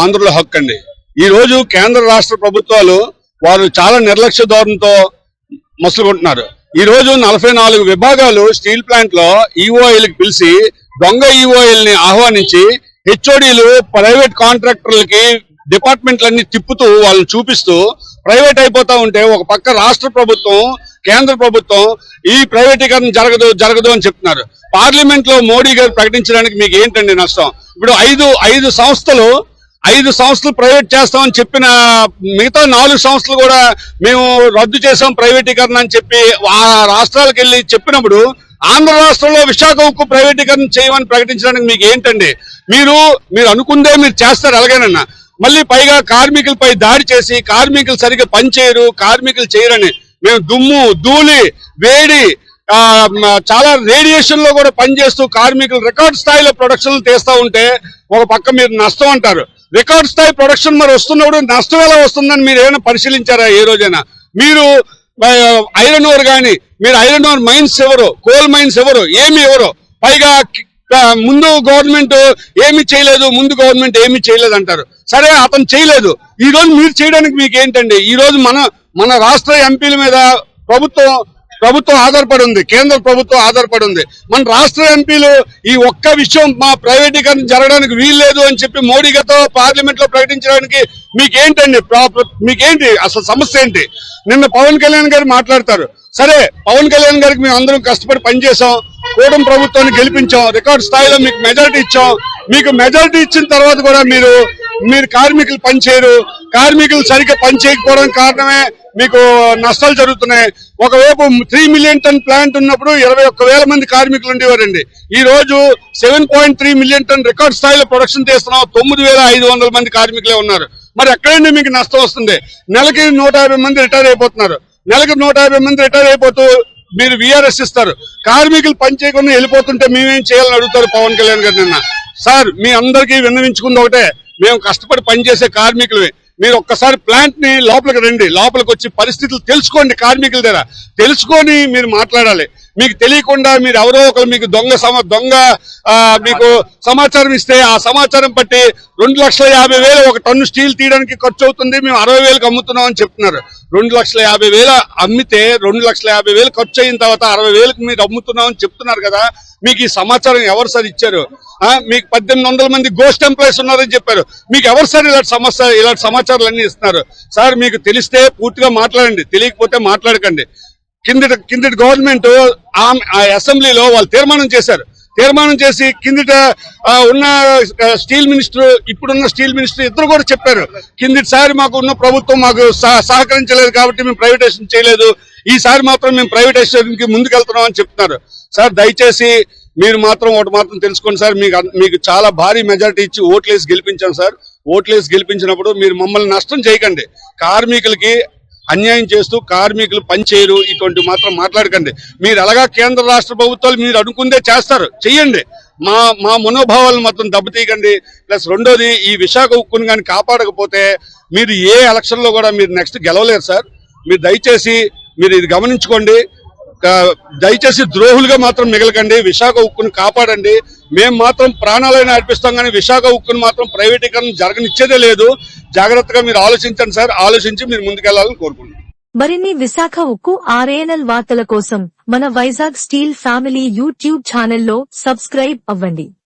ఆంధ్రుల హక్కు అండి. ఈ రోజు కేంద్ర రాష్ట్ర ప్రభుత్వాలు వారు చాలా నిర్లక్ష్య ధోరణితో మసులుకుంటున్నారు. ఈ రోజు నలభై నాలుగు విభాగాలు స్టీల్ ప్లాంట్లో పిలిచి దొంగ ఈఓఎల్ని ఆహ్వానించి హెచ్ఓడీలు ప్రైవేట్ కాంట్రాక్టర్లకి డిపార్ట్మెంట్లన్నీ తిప్పుతూ వాళ్ళని చూపిస్తూ ప్రైవేట్ అయిపోతా ఉంటే ఒక పక్క రాష్ట్ర ప్రభుత్వం కేంద్ర ప్రభుత్వం ఈ ప్రైవేటీకరణ జరగదు జరగదు అని చెప్తున్నారు. పార్లమెంట్లో మోడీ గారు ప్రకటించడానికి మీకు ఏంటండి నష్టం? ఇప్పుడు ఐదు ఐదు సంస్థలు ఐదు సంస్థలు ప్రైవేట్ చేస్తామని చెప్పిన మిగతా నాలుగు సంస్థలు కూడా మేము రద్దు చేసాం ప్రైవేటీకరణ అని చెప్పి ఆ రాష్ట్రాలకు వెళ్ళి చెప్పినప్పుడు ఆంధ్ర రాష్ట్రంలో విశాఖ ఉక్కు ప్రైవేటీకరణ చేయమని ప్రకటించడానికి మీకు ఏంటండి? మీరు మీరు అనుకుందే మీరు చేస్తారు ఎలాగైనా. మళ్ళీ పైగా కార్మికులపై దాడి చేసి కార్మికులు సరిగ్గా పనిచేయరు కార్మికులు చేయరని మేము దుమ్ము ధూళి వేడి చాలా రేడియేషన్లో కూడా పనిచేస్తూ కార్మికులు రికార్డ్ స్థాయిలో ప్రొడక్షన్లు తీస్తా ఉంటే ఒక పక్క మీరు నష్టం అంటారు. రికార్డ్ స్థాయి ప్రొడక్షన్ మరి వస్తున్నప్పుడు నష్టం ఎలా వస్తుందని మీరు ఏమైనా పరిశీలించారా ఏ రోజైనా? మీరు ఐరన్ ఓర్ కానీ మీరు ఐరన్ ఓర్ మైన్స్ ఎవరు కోల్ మైన్స్ ఎవరు ఏమి ఎవరు పైగా ముందు గవర్నమెంట్ ఏమి చేయలేదు ముందు గవర్నమెంట్ ఏమి చేయలేదు అంటారు. సరే అతను చేయలేదు. ఈ రోజు మీరు చేయడానికి మీకు ఏంటండి? ఈ రోజు మన మన రాష్ట్ర ఎంపీల మీద ప్రభుత్వం ప్రభుత్వం ఆధారపడి ఉంది కేంద్ర ప్రభుత్వం ఆధారపడి ఉంది మన రాష్ట్ర ఎంపీలు ఈ ఒక్క విషయం మా ప్రైవేటీకరణ జరగడానికి వీల్లేదు అని చెప్పి మోడీ గారితో పార్లమెంట్లో ప్రకటించడానికి మీకేంటండి మీకేంటి అసలు సమస్య ఏంటి? నిన్న పవన్ కళ్యాణ్ గారు మాట్లాడతారు. సరే పవన్ కళ్యాణ్ గారికి మేము అందరం కష్టపడి పనిచేసాం కూటమి ప్రభుత్వాన్ని గెలిపించాం రికార్డ్ స్థాయిలో మీకు మెజారిటీ ఇచ్చాం. మీకు మెజారిటీ ఇచ్చిన తర్వాత కూడా మీరు మీరు కార్మికులు పనిచేయరు. కార్మికులు సరిగ్గా పని చేయకపోవడం కారణమే మీకు నష్టాలు జరుగుతున్నాయి. ఒకవైపు త్రీ మిలియన్ టన్ ప్లాంట్ ఉన్నప్పుడు ఇరవై ఒక్క వేల మంది కార్మికులు ఉండేవారండి. ఈ రోజు seven point three million ton record స్థాయిలో ప్రొడక్షన్ చేస్తున్నాం. తొమ్మిది వేల ఐదు వందల మంది కార్మికులే ఉన్నారు. మరి ఎక్కడండి మీకు నష్టం వస్తుంది? నెలకి నూట యాభై మంది రిటైర్ అయిపోతున్నారు. నెలకి నూట యాభై మంది రిటైర్ అయిపోతూ మీరు విఆర్ఎస్ ఇస్తారు. కార్మికులు పని చేయకుండా వెళ్ళిపోతుంటే మేమేం చేయాలని అడుగుతారు పవన్ కళ్యాణ్ గారు నిన్న? సార్ మీ అందరికీ విన్నవించుకుంది ఒకటే. మేము కష్టపడి పనిచేసే కార్మికులమే. మీరు ఒక్కసారి ప్లాంట్ని లోపలికి రండి. లోపలికి వచ్చి పరిస్థితులు తెలుసుకోండి కార్మికుల దగ్గర. తెలుసుకొని మీరు మాట్లాడాలి. మీకు తెలియకుండా మీరు ఎవరో ఒకరు మీకు దొంగ సమ దొంగ మీకు సమాచారం ఇస్తే ఆ సమాచారం బట్టి రెండు లక్షల యాభై వేలు ఒక టన్ను స్టీల్ తీయడానికి ఖర్చు అవుతుంది మేము అరవై వేలకు అమ్ముతున్నాం అని చెప్తున్నారు. రెండు లక్షల యాభై వేలు అమ్మితే రెండు లక్షల యాభై వేలు ఖర్చు అయిన తర్వాత అరవై వేలకు మీరు అమ్ముతున్నాం అని చెప్తున్నారు కదా మీకు ఈ సమాచారం ఎవరు సార్ ఇచ్చారు? ఆ, మీకు పద్దెనిమిది వందల మంది గోస్ట్ ఎంప్లాయీస్ ఉన్నారని చెప్పారు. మీకు ఎవరు సార్ ఇలాంటి సమస్య ఇలాంటి సమాచారాలు అన్ని ఇస్తున్నారు? సార్ మీకు తెలిస్తే పూర్తిగా మాట్లాడండి తెలియకపోతే మాట్లాడకండి. కిందటి కిందటి గవర్నమెంట్ ఆ- అసెంబ్లీలో వాళ్ళు తీర్మానం చేశారు. తీర్మానం చేసి కిందట ఉన్న స్టీల్ మినిస్టర్ ఇప్పుడున్న స్టీల్ మినిస్టర్ ఇద్దరు కూడా చెప్పారు. కిందటిసారి మాకు ఉన్న ప్రభుత్వం మాకు సహ- సహకరించలేదు కాబట్టి మేము ప్రైవేటైజేషన్ చేయలేదు. ఈసారి మాత్రం మేము ప్రైవేటైజేషన్కి ముందుకెళ్తున్నాం అని చెప్తున్నారు. సార్ దయచేసి మీరు మాత్రం ఒకటి మాత్రం తెలుసుకోండి సార్. మీకు మీకు చాలా భారీ మెజారిటీ ఇచ్చి ఓట్లేసి గెలిపించాం సార్. ఓట్లేసి గెలిపించినప్పుడు మీరు మమ్మల్ని నష్టం చేయకండి. కార్మికులకి అన్యాయం చేస్తూ కార్మికులు పనిచేయరు ఇటువంటి మాత్రం మాట్లాడకండి. మీరు అలాగా కేంద్ర రాష్ట్ర ప్రభుత్వాలు మీరు అనుకుందే చేస్తారు. చెయ్యండి. మా మా మనోభావాలను మొత్తం దెబ్బతీయకండి. ప్లస్ రెండోది ఈ విశాఖ ఉక్కును కానీ కాపాడకపోతే మీరు ఏ ఎలక్షన్లో కూడా మీరు నెక్స్ట్ గెలవలేరు సార్. మీరు దయచేసి మీరు ఇది గమనించుకోండి. దయచేసి ద్రోహులుగా మాత్రం మిగలకండి. విశాఖ ఉక్కును కాపాడండి. మేము మాత్రం ప్రాణాలైనా అర్పిస్తాం కానీ విశాఖ ఉక్కును మాత్రం ప్రైవేటీకరణ జరగనిచ్చేదే లేదు. జాగ్రత్తగా మీరు ఆలోచించండి సార్ ఆలోచించి మీరు ముందుకెళ్ళాలని కోరుకుంటున్నాను మరిన్ని విశాఖ ఉక్కు ఆర్ఏఎన్ఎల్ వార్తల కోసం మన వైజాగ్ స్టీల్ ఫ్యామిలీ యూట్యూబ్ ఛానల్లో సబ్స్క్రైబ్ అవ్వండి.